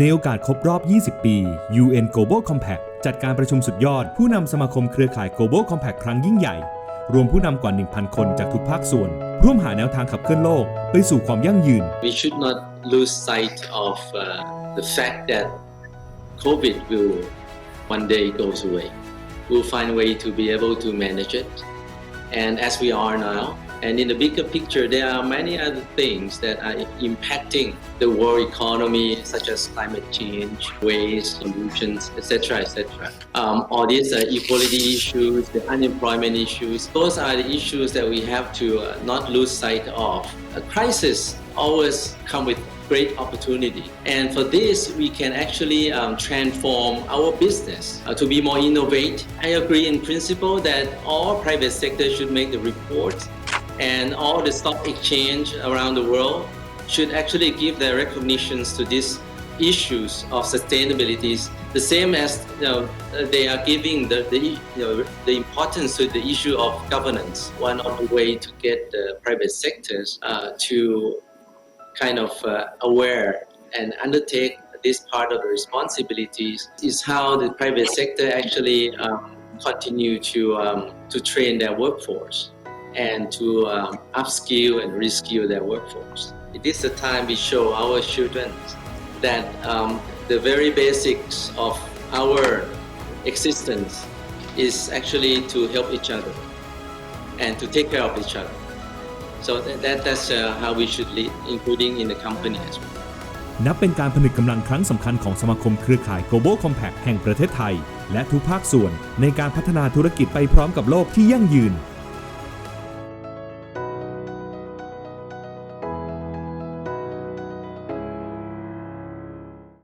ในโอกาสครบรอบ 20 ปี UN Global Compact จัดการประชุมสุดยอดผู้นำสมาคมเครือข่าย Global Compact ครั้งยิ่งใหญ่ รวมผู้นำกว่า 1,000 คนจากทุกภาคส่วน ร่วมหาแนวทางขับเคลื่อนโลก ไปสู่ความยั่งยืน we should not lose sight of uh, the fact that COVID will one day goes away. We'll find a way to be able to manage it. And as we are now, and in the bigger picture, there are many other things that are impacting the world economy, such as climate change, waste, pollution, etc., etc. Um, all these uh, equality issues, the unemployment issues, those are the issues that we have to uh, not lose sight of. A crisis always come with great opportunity. And for this, we can actually um, transform our business uh, to be more innovative. I agree in principle that all private sector should make the reports and all the stock exchange around the world should actually give their recognitions to these issues of sustainability the same as you know, they are giving the, the, you know, the importance to the issue of governance. One of the way to get the private sectors uh, to kind of uh, aware and undertake this part of the responsibilities is how the private sector actually um, continue to um, to train their workforce and to um, upskill and reskill their workforce. It is the time we show our children that um, the very basics of our existence is actually to help each other and to take care of each other. So that, that, that's uh, how we should lead, including in the company as well. นับเป็นการผนึกกำลังครั้งสำคัญของสมาคมเครือข่าย Global Compact แห่งประเทศไทย และทุกภาคส่วนในการพัฒนาธุรกิจไปพร้อมกับโลกที่ยั่งยืน